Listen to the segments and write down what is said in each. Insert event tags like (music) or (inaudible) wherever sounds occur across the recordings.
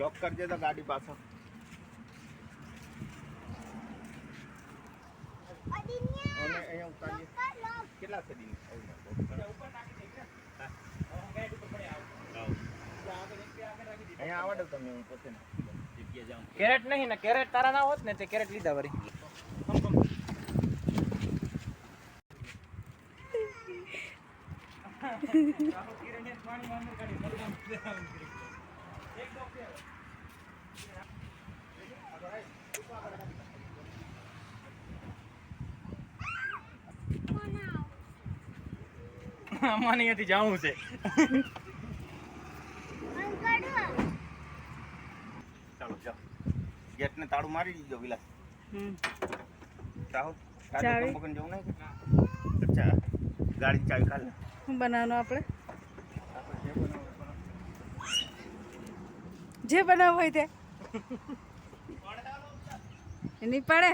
લોક કરજે તો ગાડી પાછળ અને અહીંયા ઉતારીએ કેટલા છે દિન અહીંયા આવવા દો તમે હું પોતે જગ્યા જાઉં કેરેટ નહીં ને કેરેટ તારા ના હોત ને તે કેરેટ લીધા વળી અમારે અહીંયાથી જવું છે. ચાલો ચાલો ગેટને તાળું મારી દીધો વિલાસ. હમ. ચાહો ચાવી? પકડ જવું નહીં? અચ્છા ગાડી ચાવી શું બનાવવાનું આપણે? જે બનાવવું હોય તે. એની પડે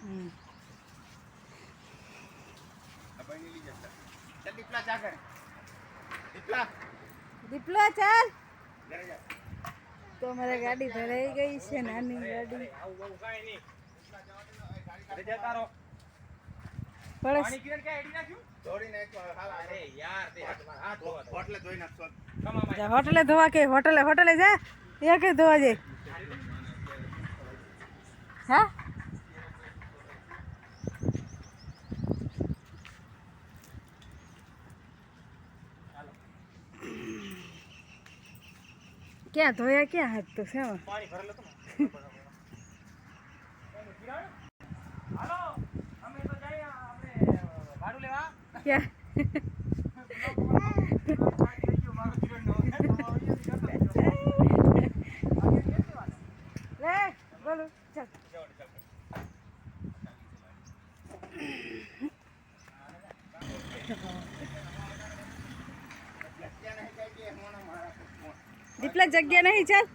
હમ. ચાલ દીપલા ચા કર દીપલા દીપલા ચાલ ઘરે જા તો અમારે ગાડી ભરાઈ ગઈ છે નાની ગાડી આવું આવું કાંઈ નહીં અરે જતા રહો પડે પાણી કિરણ ક્યાં એડી નાખ્યું? દોડીને એક હાલ અરે યાર તે હાથ હાથ ધોવા દો. હોટલે ધોઈ નાખશો જા હોટલે ધોવા કે હોટલે હોટલે જા. એ કે ધોવા જે હા? ક્યાં ધોયા ક્યાં હાથ તો શેમાં પાણી ભરેલું હતું ને? કિરણ (laughs) હાલો. ક્યાં લે બોલું ચાલ દીપલા જગ્યા નહીં ચાલ.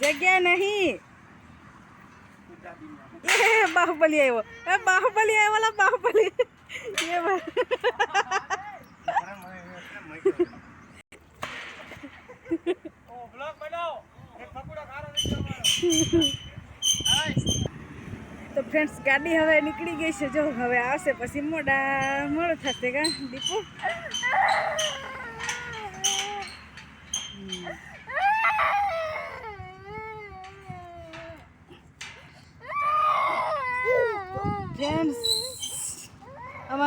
જગ્યા નહીં. (laughs) એ બાહુબલી આવ્યો. એ બાહુબલી આવ્યો બાહુબલી. તો ફ્રેન્ડ્સ ગાડી હવે નીકળી ગઈ છે. જો, હવે આવશે પછી મોડા, મોડો થશે કા, દીપુ ફ્રેન્ડ્સ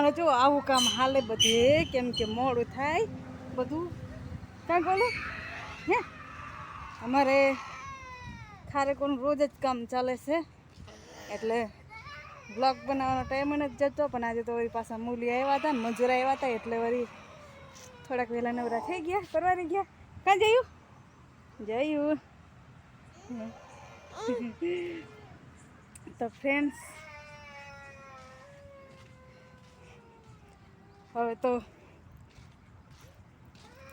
અમારે જો આવું કામ હાલે બધે, કેમ કે મોડું થાય બધું. કાંઈ બોલો? હે? અમારે ખારેકોનું રોજ જ કામ ચાલે છે. એટલે બ્લોગ બનાવવાનો ટાઈમ નથી જતો, પણ આજે તો વળી પાછા મૂલી આવ્યા હતા, મજૂર આવ્યા હતા, એટલે વળી થોડાક વહેલા નવરા થઈ ગયા ફરવાની ગયા. કાં જયું? જયું. (laughs) તો ફ્રેન્ડ્સ હવે તો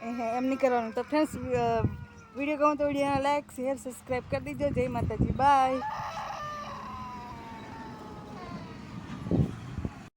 એમ નહીં કરવાનું. તો ફ્રેન્ડ્સ વીડિયો કહું તો વિડીયોને લાઈક શેર સબસ્ક્રાઈબ કરી દીજો. જય માતાજી. બાય